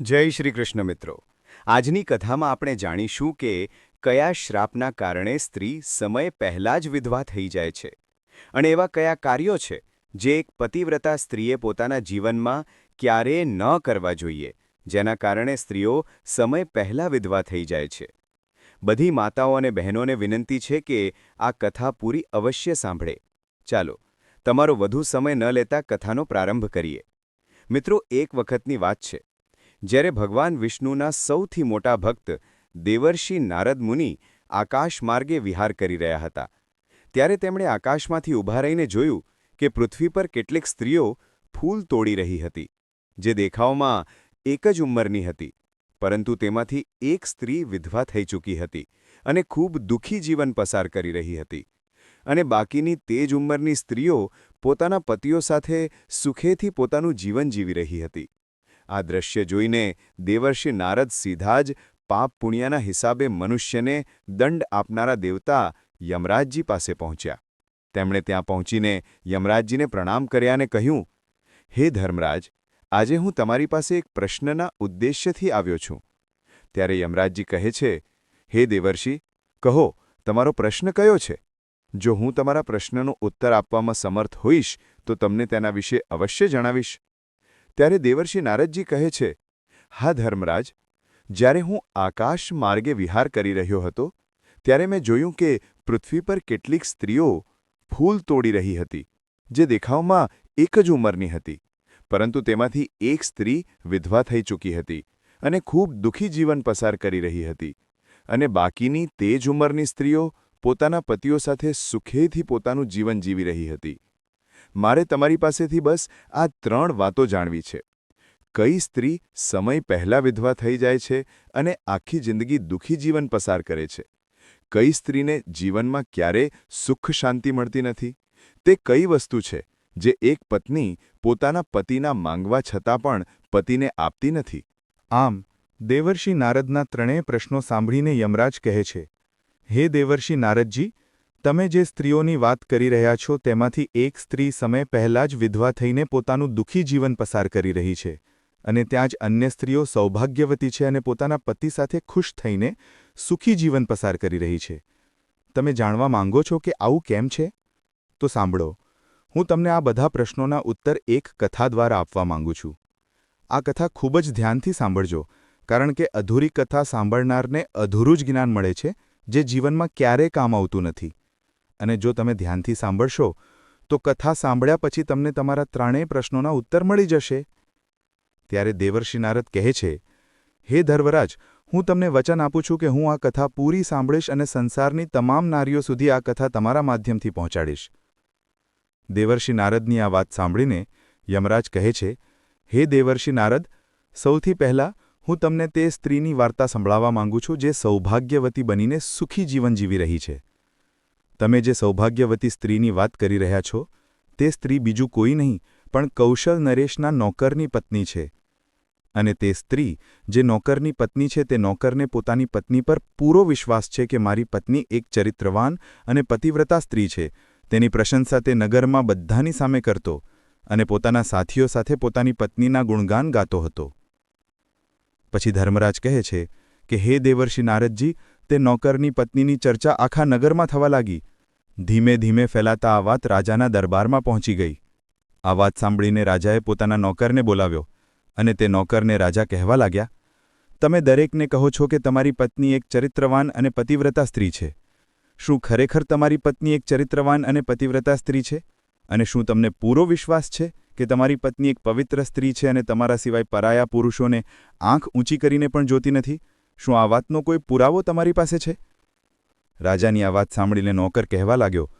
જય શ્રી કૃષ્ણ મિત્રો. આજની કથામાં આપણે જાણીશું કે કયા શ્રાપના કારણે સ્ત્રી સમય પહેલાં જ વિધવા થઈ જાય છે અને એવા કયા કાર્યો છે જે એક પતિવ્રતા સ્ત્રીએ પોતાના જીવનમાં ક્યારેય ન કરવા જોઈએ, જેના કારણે સ્ત્રીઓ સમય પહેલાં વિધવા થઈ જાય છે. બધી માતાઓ અને બહેનોને વિનંતી છે કે આ કથા પૂરી અવશ્ય સાંભળે. ચાલો, તમારો વધુ સમય ન લેતા કથાનો પ્રારંભ કરીએ. મિત્રો, એક વખતની વાત છે. જ્યારે ભગવાન વિષ્ણુના સૌથી મોટા ભક્ત દેવર્ષિ નારદ મુનિ આકાશ માર્ગે વિહાર કરી રહ્યા હતા. ત્યારે તેમણે આકાશમાંથી ઊભા રહીને જોયું કે પૃથ્વી પર કેટલીક સ્ત્રીઓ ફૂલ તોડી રહી હતી, જે દેખાવમાં એક જ ઉંમરની હતી, પરંતુ તેમાંથી એક સ્ત્રી વિધવા થઈ ચૂકી હતી અને ખૂબ દુઃખી જીવન પસાર કરી રહી હતી. અને બાકીની તે જ ઉંમરની સ્ત્રીઓ પોતાના પતિઓ સાથે સુખેથી પોતાનું જીવન જીવી રહી હતી. આ દ્રશ્ય જોઈને દેવર્ષિ નારદ સીધા જ પાપ પુણ્યના હિસાબે મનુષ્યને દંડ આપનારા દેવતા યમરાજજી પાસે પહોંચ્યા. તેમણે ત્યાં પહોંચીને યમરાજજીને પ્રણામ કર્યા અને કહ્યું, હે ધર્મરાજ, આજે હું તમારી પાસે એક પ્રશ્નના ઉદ્દેશ્યથી આવ્યો છું. ત્યારે યમરાજજી કહે છે, હે દેવર્ષિ, કહો, તમારો પ્રશ્ન કયો છે? જો હું તમારા પ્રશ્નનો ઉત્તર આપવામાં સમર્થ હોઈશ, તો તમને તેના વિશે અવશ્ય જણાવીશ. ત્યારે દેવર્ષિ નારદજી કહે છે, હા ધર્મરાજ, જ્યારે હું આકાશ માર્ગે વિહાર કરી રહ્યો હતો, ત્યારે મેં જોયું કે પૃથ્વી પર કેટલીક સ્ત્રીઓ ફૂલ તોડી રહી હતી, જે દેખાવમાં એક જ ઉંમરની હતી, પરંતુ તેમાંથી એક સ્ત્રી વિધવા થઈ ચૂકી હતી અને ખૂબ દુઃખી જીવન પસાર કરી રહી હતી અને બાકીની તે જ ઉંમરની સ્ત્રીઓ પોતાના પતિઓ સાથે સુખેથી પોતાનું જીવન જીવી રહી હતી. મારે તમારી પાસેથી બસ આ ત્રણ વાતો જાણવી છે. કઈ સ્ત્રી સમય પહેલાં વિધવા થઈ જાય છે અને આખી જિંદગી દુઃખી જીવન પસાર કરે છે? કઈ સ્ત્રીને જીવનમાં ક્યારે સુખ શાંતિ મળતી નથી? તે કઈ વસ્તુ છે જે એક પત્ની પોતાના પતિના માંગવા છતાં પણ પતિને આપતી નથી? આમ, દેવર્ષિ નારદના ત્રણેય પ્રશ્નો સાંભળીને યમરાજ કહે છે, હે દેવર્ષિ નારદજી તમે જે સ્ત્રીઓની વાત કરી રહ્યા છો તેમાંથી એક સ્ત્રી સમય પહેલાં જ વિધવા થઈને પોતાનું દુઃખી જીવન પસાર કરી રહી છે અને ત્યાં જ અન્ય સ્ત્રીઓ સૌભાગ્યવતી છે અને પોતાના પતિ સાથે ખુશ થઈને સુખી જીવન પસાર કરી રહી છે. તમે જાણવા માંગો છો કે આવું કેમ છે? તો સાંભળો. હું તમને આ બધા પ્રશ્નોના ઉત્તર એક કથા દ્વારા આપવા માંગુ છું. આ કથા ખૂબ જ ધ્યાનથી સાંભળજો, કારણ કે અધૂરી કથા સાંભળનારને અધૂરું જ જ્ઞાન મળે છે, જે જીવનમાં ક્યારેય કામ આવતું નથી. અને જો તમે ધ્યાનથી સાંભળશો, તો કથા સાંભળ્યા પછી તમને તમારા ત્રણેય પ્રશ્નોના ઉત્તર મળી જશે. ત્યારે દેવર્ષિ નારદ કહે છે, હે ધર્વરાજ હું તમને વચન આપું છું કે હું આ કથા પૂરી સાંભળીશ અને સંસારની તમામ નારીઓ સુધી આ કથા તમારા માધ્યમથી પહોંચાડીશ. દેવર્ષિ નારદની આ વાત સાંભળીને યમરાજ કહે છે, હે દેવર્ષિ નારદ, સૌથી પહેલાં હું તમને તે સ્ત્રીની વાર્તા સંભળાવવા માંગુ છું જે સૌભાગ્યવતી બનીને સુખી જીવન જીવી રહી છે. તમે જે સૌભાગ્યવતી સ્ત્રીની વાત કરી રહ્યા છો, તે સ્ત્રી બીજું કોઈ નહીં, પણ કૌશલ નરેશના નોકરની પત્ની છે. અને તે સ્ત્રી, જે નોકરની પત્ની છે, તે નોકરને પોતાની પત્ની પર પૂરો વિશ્વાસ છે કે મારી પત્ની એક ચરિત્રવાન અને પતિવ્રતા સ્ત્રી છે. તેની પ્રશંસા તે નગરમાં બધાની સામે કરતો અને પોતાના સાથીઓ સાથે પોતાની પત્નીના ગુણગાન ગાતો હતો. પછી ધર્મરાજ કહે છે કે, હે દેવર્ષિ નારદજી તે નોકરની પત્નીની ચર્ચા આખા નગરમાં થવા લાગી. ધીમે ધીમે ફેલાતા આ વાત રાજાના દરબારમાં પહોંચી ગઈ. આ વાત સાંભળીને રાજાએ પોતાના નોકરને બોલાવ્યો અને તે નોકરને રાજા કહેવા લાગ્યા, તમે દરેકને કહો છો કે તમારી પત્ની એક ચરિત્રવાન અને પતિવ્રતા સ્ત્રી છે. શું ખરેખર તમારી પત્ની એક ચરિત્રવાન અને પતિવ્રતા સ્ત્રી છે? અને શું તમને પૂરો વિશ્વાસ છે કે તમારી પત્ની એક પવિત્ર સ્ત્રી છે અને તમારા સિવાય પરાયા પુરુષોને આંખ ઊંચી કરીને પણ જોતી નથી? શું આ વાતનો કોઈ પુરાવો તમારી પાસે છે? રાજાની આ વાત સાંભળીને નોકર કહેવા લાગ્યો,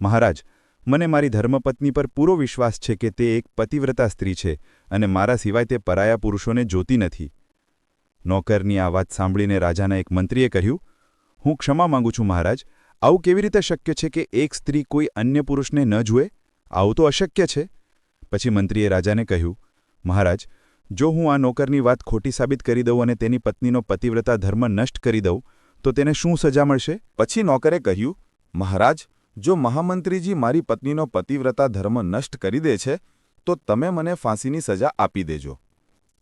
મહારાજ, મને મારી ધર્મપત્ની પર પૂરો વિશ્વાસ છે કે તે એક પતિવ્રતા સ્ત્રી છે અને મારા સિવાય તે પરાયા પુરુષોને જોતી નથી. નોકરની આ વાત સાંભળીને રાજાના એક મંત્રીએ કહ્યું, હું ક્ષમા માંગુ છું મહારાજ, આવું કેવી રીતે શક્ય છે કે એક સ્ત્રી કોઈ અન્ય પુરુષને ન જુએ? આવું તો અશક્ય છે. પછી મંત્રીએ રાજાને કહ્યું, મહારાજ જો હું આ નોકરની વાત ખોટી સાબિત કરી દઉં અને તેની પત્નીનો પતિવ્રતા ધર્મ નષ્ટ કરી દઉં, તો તેને શું સજા મળશે? પછી નોકરે કહ્યું, મહારાજ, જો મહામંત્રીજી મારી પત્નીનો પતિવ્રતા ધર્મ નષ્ટ કરી દે છે, તો તમે મને ફાંસીની સજા આપી દેજો.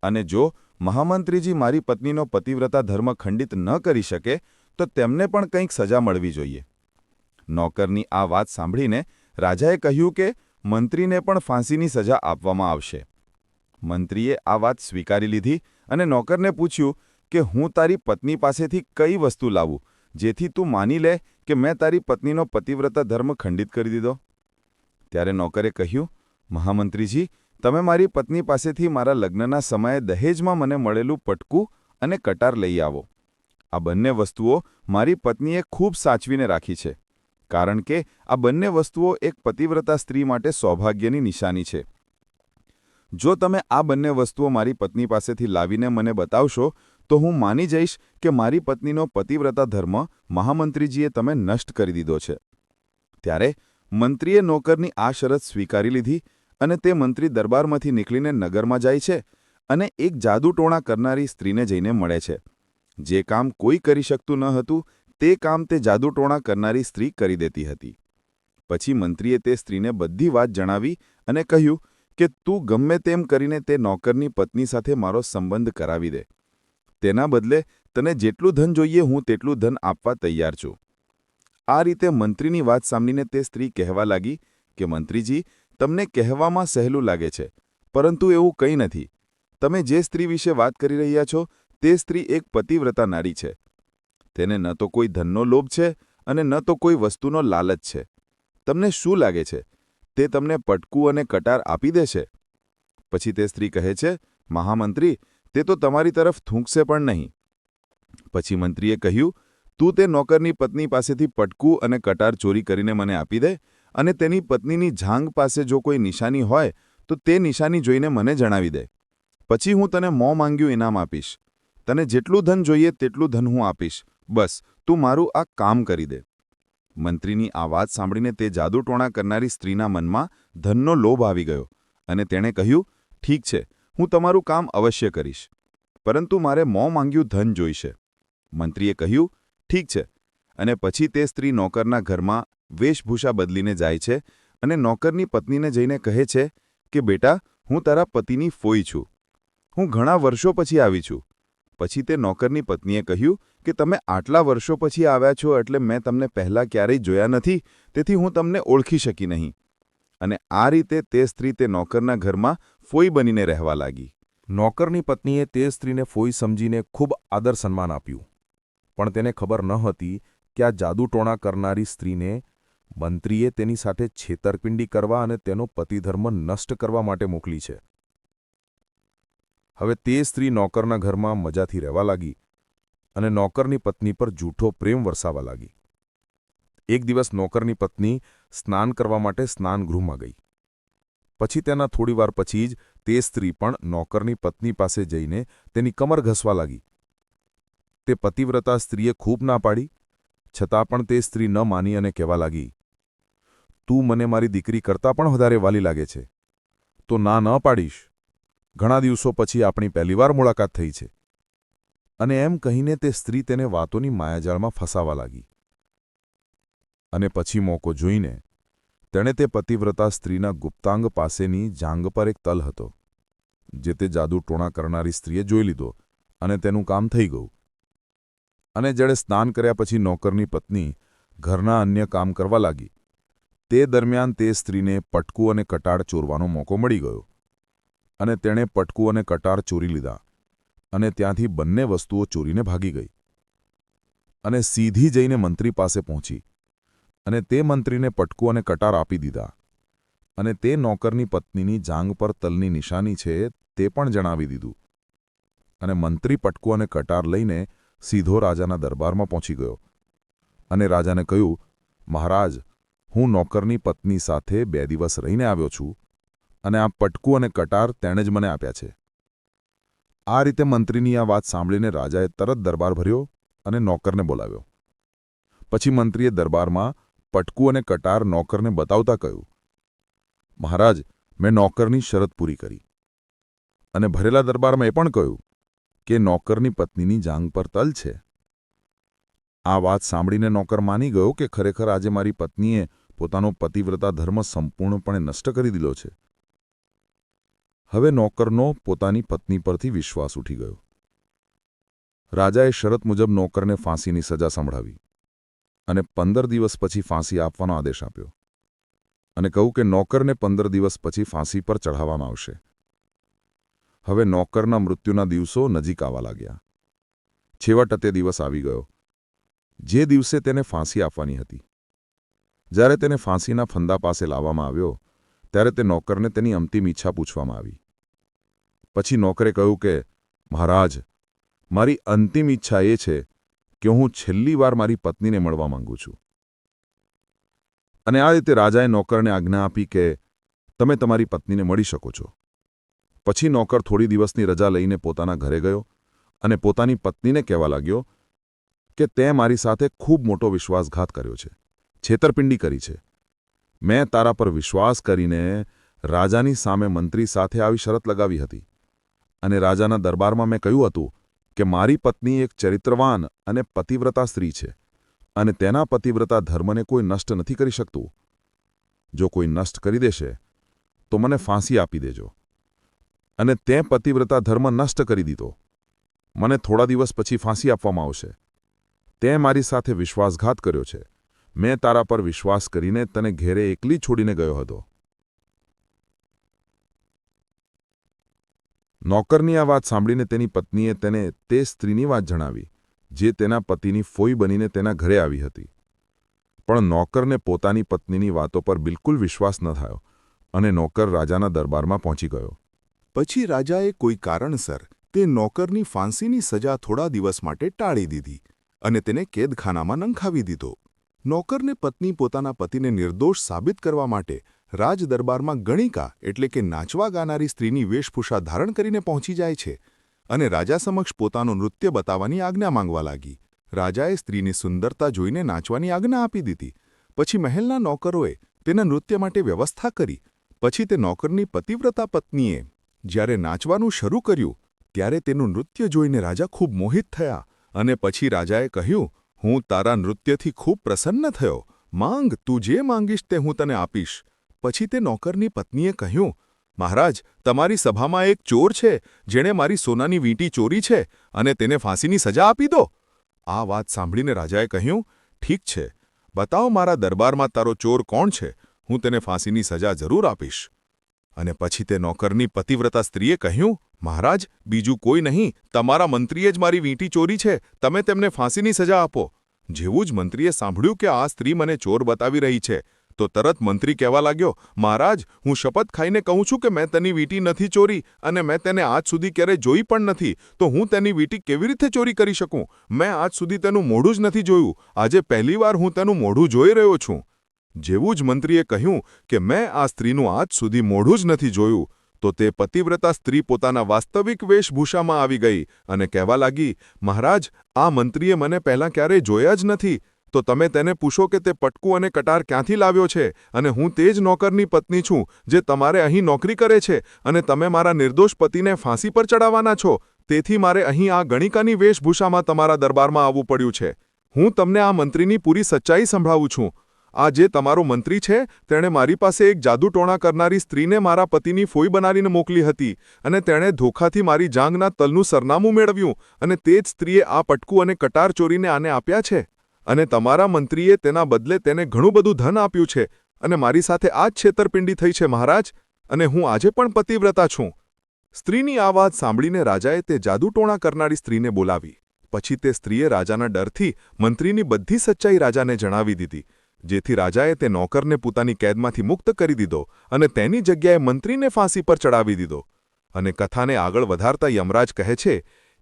અને જો મહામંત્રીજી મારી પત્નીનો પતિવ્રતા ધર્મ ખંડિત ન કરી શકે, તો તેમને પણ કંઈક સજા મળવી જોઈએ. નોકરની આ વાત સાંભળીને રાજાએ કહ્યું કે મંત્રીને પણ ફાંસીની સજા આપવામાં આવશે. મંત્રીએ આ વાત સ્વીકારી લીધી અને નોકરને પૂછ્યું કે હું તારી પત્ની પાસેથી કઈ વસ્તુ લાવું? જેથી તું માની લે કે મેં તારી પત્નીનો પતિવ્રતા ધર્મ ખંડિત કરી દીધો. ત્યારે નોકરે કહ્યું, મહામંત્રીજી, તમે મારી પત્ની પાસેથી મારા લગ્નના સમયે દહેજમાં મને મળેલું પટકું અને કટાર લઈ આવો. આ બંને વસ્તુઓ મારી પત્નીએ ખૂબ સાચવીને રાખી છે. કારણ કે આ બંને વસ્તુઓ એક પતિવ્રતા સ્ત્રી માટે સૌભાગ્યની નિશાની છે. જો તમે આ બંને વસ્તુઓ મારી પત્ની પાસેથી લાવીને મને બતાવશો, તો હું માની જઈશ કે મારી પત્નીનો પતિવ્રતા ધર્મ મહામંત્રીજીએ તમે નષ્ટ કરી દીધો છે. ત્યારે મંત્રીએ નોકરની આ શરત સ્વીકારી લીધી અને તે મંત્રી દરબારમાંથી નીકળીને નગરમાં જાય છે અને એક જાદુટોણા કરનારી સ્ત્રીને જઈને મળે છે. જે કામ કોઈ કરી શકતું ન હતું, તે કામ તે જાદુટોણા કરનારી સ્ત્રી કરી દેતી હતી. પછી મંત્રીએ તે સ્ત્રીને બધી વાત જણાવી અને કહ્યું કે તું ગમે તેમ કરીને તે નોકરની પત્ની સાથે મારો સંબંધ કરાવી દે. તેના બદલે તને જેટલું ધન જોઈએ હું તેટલું ધન આપવા તૈયાર છું. આ રીતે મંત્રીની વાત સાંભળીને તે સ્ત્રી કહેવા લાગી કે, મંત્રીજી, તમને કહેવામાં સહેલું લાગે છે, પરંતુ એવું કંઈ નથી. તમે જે સ્ત્રી વિશે વાત કરી રહ્યા છો, તે સ્ત્રી એક પતિવ્રતા નારી છે. તેને ન તો કોઈ ધનનો લોભ છે અને ન તો કોઈ વસ્તુનો લાલચ છે. તમને શું લાગે છે? તે તમને પટકું અને કટાર આપી દેશે. પછી તે સ્ત્રી કહે છે, મહામંત્રી, તે તો તમારી તરફ થૂંકશે પણ નહીં. પછી મંત્રીએ કહ્યું, તું તે નોકરની પત્ની પાસેથી પટકું અને કટાર ચોરી કરીને મને આપી દે અને તેની પત્નીની ઝાંગ પાસે જો કોઈ નિશાની હોય, તો તે નિશાની જોઈને મને જણાવી દે. પછી હું તને મોં માંગ્યું ઇનામ આપીશ. તને જેટલું ધન જોઈએ તેટલું ધન હું આપીશ. બસ, તું મારું આ કામ કરી દે. મંત્રીની આ વાત સાંભળીને તે જાદુટોણા કરનારી સ્ત્રીના મનમાં ધનનો લોભ આવી ગયો અને તેણે કહ્યું, ઠીક છે, હું તમારું કામ અવશ્ય કરીશ, પરંતુ મારે મોં માંગ્યું ધન જોઈશે. મંત્રીએ કહ્યું, ઠીક છે. અને પછી તે સ્ત્રી નોકરના ઘરમાં વેશભૂષા બદલીને જાય છે અને નોકરની પત્નીને જઈને કહે છે કે, બેટા, હું તારા પતિની ફોઈ છું. હું ઘણા વર્ષો પછી આવી છું. પછી તે નોકરની પત્નીએ કહ્યું કે તમે આટલા વર્ષો પછી આવ્યા છો એટલે મેં તમને પહેલાં ક્યારેય જોયા નથી, તેથી હું તમને ઓળખી શકી નહીં. અને આ રીતે તે સ્ત્રી તે નોકરના ઘરમાં ફોઈ બનીને રહેવા લાગી. નોકરની પત્નીએ તે સ્ત્રીને ફોઈ સમજીને ખૂબ આદર સન્માન આપ્યું. પણ તેને ખબર ન હતી કે આ જાદુટોણા કરનારી સ્ત્રીને મંત્રીએ તેની સાથે છેતરપિંડી કરવા અને તેનો પતિધર્મ નષ્ટ કરવા માટે મોકલી છે. હવે તે સ્ત્રી નોકરના ઘરમાં મજાથી રહેવા લાગી અને નોકરની પત્ની પર જૂઠો પ્રેમ વરસાવા લાગી. એક દિવસ નોકરની પત્ની સ્નાન કરવા માટે સ્નાનગૃહમાં ગઈ. પછી તેના થોડીવાર પછી જ તે સ્ત્રી પણ નોકરની પત્ની પાસે જઈને તેની કમર ઘસવા લાગી. તે પતિવ્રતા સ્ત્રીએ ખૂબ ના પાડી, છતાં પણ તે સ્ત્રી ન માની અને કહેવા લાગી, તું મને મારી દીકરી કરતાં પણ વધારે વાલી લાગે છે. તો ના ન પાડીશ. ઘણા દિવસો પછી આપણી પહેલીવાર મુલાકાત થઈ છે. અને એમ કહીને તે સ્ત્રી તેને વાતોની માયાજાળમાં ફસાવા લાગી. અને પછી મોકો જોઈને તેણે તે પતિવ્રતા સ્ત્રીના ગુપ્તાંગ પાસેની જાંગ પર એક તલ હતો, જે તે જાદુ ટોણા કરનારી સ્ત્રીએ જોઈ લીધો અને તેનું કામ થઈ ગયું. અને જેણે સ્નાન કર્યા પછી નોકરની પત્ની ઘરના અન્ય કામ કરવા લાગી. તે દરમિયાન તે સ્ત્રીને પટકું અને કટાડ ચોરવાનો મોકો મળી ગયો. અને તેણે પટકું અને કટાર ચોરી લીધા. અને ત્યાંથી બંને વસ્તુઓ ચોરીને ભાગી ગઈ. અને સીધી જઈને મંત્રી પાસે પહોંચી. અને તે મંત્રીને પટકું અને કટાર આપી દીધા. અને તે નોકરની પત્નીની જાંગ પર તલની નિશાની છે તે પણ જણાવી દીધું. અને મંત્રી પટકું અને કટાર લઈને સીધો રાજાના દરબારમાં પહોંચી ગયો. અને રાજાને કહ્યું, મહારાજ, હું નોકરની પત્ની સાથે બે દિવસ રહીને આવ્યો છું. અને આ પટકું અને કટાર તેણે જ મને આપ્યા છે. આ રીતે મંત્રીની આ વાત સાંભળીને રાજાએ તરત દરબાર ભર્યો અને નોકરને બોલાવ્યો. પછી મંત્રીએ દરબારમાં પટકું અને કટાર નોકરને બતાવતા કહ્યું, મહારાજ, મેં નોકરની શરત પૂરી કરી. અને ભરેલા દરબારમાં એ પણ કહ્યું કે નોકરની પત્નીની જાંગ પર તલ છે. આ વાત સાંભળીને નોકર માની ગયો કે ખરેખર આજે મારી પત્નીએ પોતાનો પતિવ્રતા ધર્મ સંપૂર્ણપણે નષ્ટ કરી દીધો છે. હવે નોકરનો પોતાની પત્ની પરથી વિશ્વાસ ઉઠી ગયો. રાજાએ શરત મુજબ નોકરને ફાંસીની સજા સંભળાવી અને પંદર દિવસ પછી ફાંસી આપવાનો આદેશ આપ્યો અને કહ્યું કે નોકરને પંદર દિવસ પછી ફાંસી પર ચઢાવવામાં આવશે. હવે નોકરના મૃત્યુના દિવસો નજીક આવવા લાગ્યા. છેવટ તે દિવસ આવી ગયો. જે દિવસે તેને ફાંસી આપવાની હતી. જ્યારે તેને ફાંસીના ફંદા પાસે લાવવામાં આવ્યો ત્યારે તે નોકરને તેની અંતિમ ઈચ્છા પૂછવામાં આવી. પછી નોકરે કહ્યું કે, મહારાજ, મારી અંતિમ ઈચ્છા એ છે કે હું છેલ્લી વાર મારી પત્નીને મળવા માંગુ છું. અને આ રીતે રાજાએ નોકરને આજ્ઞા આપી કે, તમે તમારી પત્નીને મળી શકો છો. પછી નોકર થોડી દિવસની રજા લઈને પોતાના ઘરે ગયો અને પોતાની પત્નીને કહેવા લાગ્યો કે, તે મારી સાથે ખૂબ મોટો વિશ્વાસઘાત કર્યો છે. છેતરપિંડી કરી છે. મેં તારા પર વિશ્વાસ કરીને રાજાની સામે મંત્રી સાથે આવી શરત લગાવી હતી. અને રાજાના દરબારમાં મેં કહ્યું હતું કે મારી પત્ની એક ચરિત્રવાન અને પતિવ્રતા સ્ત્રી છે અને તેના પતિવ્રતા ધર્મને કોઈ નષ્ટ નથી કરી શકતું. જો કોઈ નષ્ટ કરી દેશે, તો મને ફાંસી આપી દેજો. અને તે પતિવ્રતા ધર્મ નષ્ટ કરી દીધો. મને થોડા દિવસ પછી ફાંસી આપવામાં આવશે. તે મારી સાથે વિશ્વાસઘાત કર્યો છે. મેં તારા પર વિશ્વાસ કરીને તને ઘેરે એકલી છોડીને ગયો હતો. નોકરની આ વાત સાંભળીને તેની પત્નીએ તેને તે સ્ત્રીની વાત જણાવી, જે તેના પતિની ફોઈ બનીને તેના ઘરે આવી હતી. પણ નોકરને પોતાની પત્નીની વાતો પર બિલકુલ વિશ્વાસ ન થયો અને નોકર રાજાના દરબારમાં પહોંચી ગયો. પછી રાજાએ કોઈ કારણસર તે નોકરની ફાંસીની સજા થોડા દિવસ માટે ટાળી દીધી અને તેને કેદખાનામાં નંખાવી દીધો. નોકરને પત્ની પોતાના પતિને નિર્દોષ સાબિત કરવા માટે રાજદરબારમાં ગણિકા એટલે કે નાચવા ગાનારી સ્ત્રીની વેશભૂષા ધારણ કરીને પહોંચી જાય છે અને રાજા સમક્ષ પોતાનું નૃત્ય બતાવવાની આજ્ઞા માંગવા લાગી. રાજાએ સ્ત્રીની સુંદરતા જોઈને નાચવાની આજ્ઞા આપી દીધી. પછી મહેલના નોકરોએ તેના નૃત્ય માટે વ્યવસ્થા કરી. પછી તે નોકરની પતિવ્રતા પત્નીએ જ્યારે નાચવાનું શરૂ કર્યું, ત્યારે તેનું નૃત્ય જોઈને રાજા ખૂબ મોહિત થયા અને પછી રાજાએ કહ્યું હું તારા નૃત્યથી ખૂબ પ્રસન્ન થયો. માંગ, તું જે માંગીશ તે હું તને આપીશ. પછી તે નોકરની પત્નીએ કહ્યું, મહારાજ, તમારી સભામાં એક ચોર છે, જેણે મારી સોનાની વીંટી ચોરી છે અને તેને ફાંસીની સજા આપી દો. આ વાત સાંભળીને રાજાએ કહ્યું, ઠીક છે. બતાવો મારા દરબારમાં તારો ચોર કોણ છે? હું તેને ફાંસીની સજા જરૂર આપીશ. અને પછી તે નોકરની પતિવ્રતા સ્ત્રીએ કહ્યું, મહારાજ, બીજું કોઈ નહીં, તમારા મંત્રીએ જ મારી વીંટી ચોરી છે, તમે તેમને ફાંસીની સજા આપો. જેવું જ મંત્રીએ સાંભળ્યું કે આ સ્ત્રી મને ચોર બતાવી રહી છે, તો તરત મંત્રી કહેવા લાગ્યો, મહારાજ, હું શપથ ખાઈને કહું છું કે મેં તેની વીંટી નથી ચોરી અને મેં તેને આજ સુધી ક્યારેય જોઈ પણ નથી, તો હું તેની વીંટી કેવી રીતે ચોરી કરી શકું? મેં આજ સુધી તેનું મોઢું જ નથી જોયું, આજે પહેલીવાર હું તેનું મોઢું જોઈ રહ્યો છું. જેવું જ મંત્રીએ કહ્યું કે મેં આ સ્ત્રીનું આજ સુધી મોઢું જ નથી જોયું, તો તે પતિવ્રતા સ્ત્રી પોતાના વાસ્તવિક વેશભૂષામાં આવી ગઈ અને કહેવા લાગી, મહારાજ, આ મંત્રીએ મને પહેલાં ક્યારેય જોયા જ નથી. તો તમે તેને પૂછો કે તે પટકું અને કટાર ક્યાંથી લાવ્યો છે અને હું તે જ નોકરની પત્ની છું જે તમારે અહીં નોકરી કરે છે અને તમે મારા નિર્દોષ પતિને ફાંસી પર ચડાવવાના છો. તેથી મારે અહીં આ ગણિકાની વેશભૂષામાં તમારા દરબારમાં આવવું પડ્યું છે. હું તમને આ મંત્રીની પૂરી સચ્ચાઈ સંભળાવું છું. આ જે તમારો મંત્રી છે, તેણે મારી પાસે એક જાદુટોણા કરનારી સ્ત્રીને મારા પતિની ફોઈ બનાવીને મોકલી હતી અને તેણે ધોખાથી મારી જાંગના તલનું સરનામું મેળવ્યું અને તે જ સ્ત્રીએ આ પટકું અને કટાર ચોરીને આને આપ્યા છે. અને તમારા મંત્રીએ તેના બદલે તેને ઘણું બધું ધન આપ્યું છે અને મારી સાથે આ જ છેતરપિંડી થઈ છે, મહારાજ, અને હું આજે પણ પતિવ્રતા છું. સ્ત્રીની આ વાત સાંભળીને રાજાએ તે જાદુટોણા કરનારી સ્ત્રીને બોલાવી. પછી તે સ્ત્રીએ રાજાના ડરથી મંત્રીની બધી સચ્ચાઈ રાજાને જણાવી દીધી. જેથી રાજાએ તે નોકરને પોતાની કેદમાંથી મુક્ત કરી દીધો અને તેની જગ્યાએ મંત્રીને ફાંસી પર ચડાવી દીધો. અને કથાને આગળ વધારતા યમરાજ કહે છે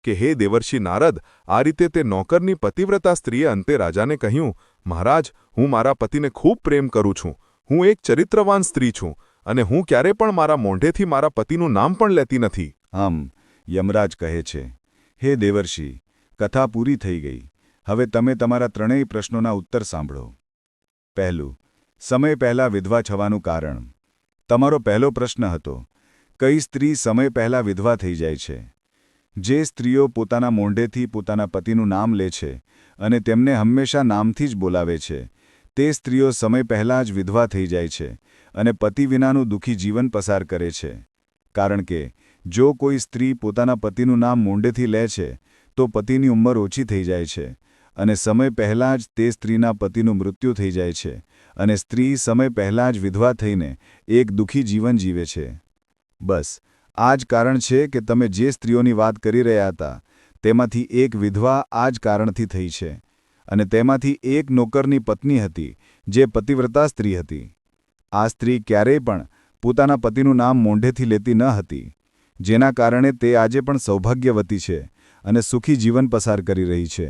કે, હે દેવર્ષિ નારદ, આ રીતે તે નોકરની પતિવ્રતા સ્ત્રીએ અંતે રાજાને કહ્યું, મહારાજ, હું મારા પતિને ખૂબ પ્રેમ કરું છું. હું એક ચરિત્રવાન સ્ત્રી છું અને હું ક્યારે પણ મારા મોઢેથી મારા પતિનું નામ પણ લેતી નથી. આમ યમરાજ કહે છે, હે દેવર્ષિ, કથા પૂરી થઈ ગઈ. હવે તમે તમારા ત્રણેય પ્રશ્નોના ઉત્તર સાંભળો. પહેલું, સમય પહેલાં વિધવા છવાનું કારણ. તમારો પહેલો પ્રશ્ન હતો, કઈ સ્ત્રી સમય પહેલાં વિધવા થઈ જાય છે? જે સ્ત્રીઓ પોતાના મોંઢેથી પોતાના પતિનું નામ લે છે અને તેમને હંમેશા નામથી જ બોલાવે છે, તે સ્ત્રીઓ સમય પહેલાં જ વિધવા થઈ જાય છે અને પતિ વિનાનું દુઃખી જીવન પસાર કરે છે. કારણ કે, જો કોઈ સ્ત્રી પોતાના પતિનું નામ મોંઢેથી લે છે, તો પતિની ઉંમર ઓછી થઈ જાય છે અને સમય પહેલાં જ તે સ્ત્રીના પતિનું મૃત્યુ થઈ જાય છે અને સ્ત્રી સમય પહેલાં જ વિધવા થઈને એક દુઃખી જીવન જીવે છે. બસ, આ જ કારણ છે કે તમે જે સ્ત્રીઓની વાત કરી રહ્યા હતા, તેમાંથી એક વિધવા આ જ કારણથી થઈ છે અને તેમાંથી એક નોકરની પત્ની હતી, જે પતિવ્રતા સ્ત્રી હતી. આ સ્ત્રી ક્યારેય પણ પોતાના પતિનું નામ મોંઢેથી લેતી ન હતી, જેના કારણે તે આજે પણ સૌભાગ્યવતી છે અને સુખી જીવન પસાર કરી રહી છે.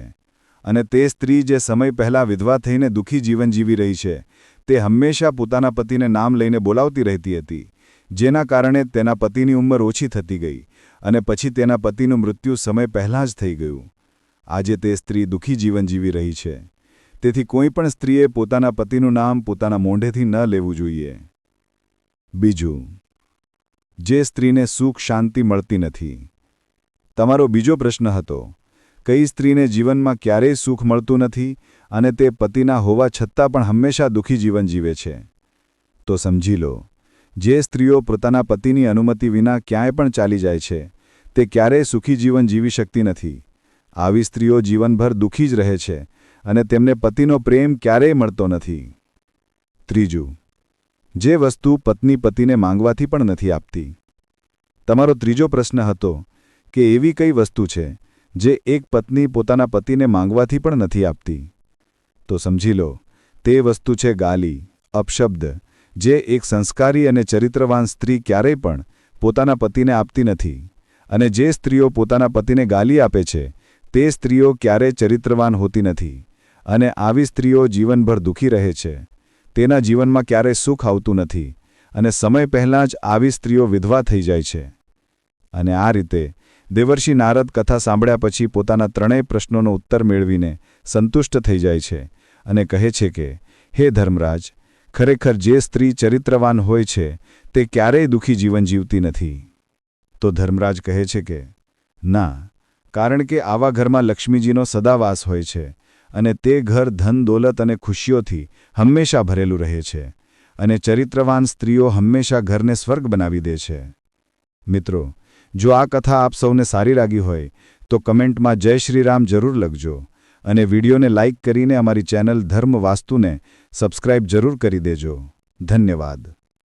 અને તે સ્ત્રી જે સમય પહેલાં વિધવા થઈને દુઃખી જીવન જીવી રહી છે, તે હંમેશા પોતાના પતિને નામ લઈને બોલાવતી રહેતી હતી, જેના કારણે તેના પતિની ઉંમર ઓછી થતી ગઈ અને પછી તેના પતિનું મૃત્યુ સમય પહેલાં જ થઈ ગયું. આજે તે સ્ત્રી દુઃખી જીવન જીવી રહી છે. તેથી કોઈ પણ સ્ત્રીએ પોતાના પતિનું નામ પોતાના મોંઢેથી ન લેવું જોઈએ. બીજું, જે સ્ત્રીને સુખ શાંતિ મળતી નથી. તમારો બીજો પ્રશ્ન હતો કઈ સ્ત્રીને જીવનમાં ક્યારેય સુખ મળતું નથી અને તે પતિના હોવા છતાં પણ હંમેશા દુઃખી જીવન જીવે છે. તો સમજી લો, જે સ્ત્રીઓ પોતાના પતિની અનુમતિ વિના ક્યાંય પણ ચાલી જાય છે, તે ક્યારેય સુખી જીવન જીવી શકતી નથી. આવી સ્ત્રીઓ જીવનભર દુઃખી જ રહે છે અને તેમને પતિનો પ્રેમ ક્યારેય મળતો નથી. ત્રીજું, જે વસ્તુ પત્ની પતિને માંગવાથી પણ નથી આપતી. તમારો ત્રીજો પ્રશ્ન હતો કે એવી કઈ વસ્તુ છે જે એક પત્ની પોતાના પતિને માંગવાથી પણ નથી આપતી. તો સમજી લો, તે વસ્તુ છે ગાલી, અપશબ્દ, જે એક સંસ્કારી અને ચરિત્રવાન સ્ત્રી ક્યારેય પણ પોતાના પતિને આપતી નથી. અને જે સ્ત્રીઓ પોતાના પતિને ગાલી આપે છે, તે સ્ત્રીઓ ક્યારેય ચરિત્રવાન હોતી નથી. અને આવી સ્ત્રીઓ જીવનભર દુઃખી રહે છે. તેના જીવનમાં ક્યારેય સુખ આવતું નથી. અને સમય પહેલાં જ આવી સ્ત્રીઓ વિધવા થઈ જાય છે. અને આ રીતે દેવર્ષિ નારદ કથા સાંભળ્યા પછી પોતાના ત્રણેય પ્રશ્નોનો ઉત્તર મેળવીને સંતુષ્ટ થઈ જાય છે અને કહે છે કે, હે ધર્મરાજ, ખરેખર જે સ્ત્રી ચરિત્રવાન હોય છે, તે ક્યારેય દુઃખી જીવન જીવતી નથી. તો ધર્મરાજ કહે છે કે, ના, કારણ કે આવા ઘરમાં લક્ષ્મીજીનો સદાવાસ હોય છે અને તે ઘર ધન, દોલત અને ખુશીઓથી હંમેશા ભરેલું રહે છે અને ચરિત્રવાન સ્ત્રીઓ હંમેશા ઘરને સ્વર્ગ બનાવી દે છે. મિત્રો જો આ કથા આપ સૌને સારી લાગી હોય, તો કમેન્ટમાં જય શ્રીરામ જરૂર લખજો અને વિડીયોને લાઇક કરીને અમારી ચેનલ ધર્મ વાસ્તુને સબસ્ક્રાઇબ જરૂર કરી દેજો. ધન્યવાદ.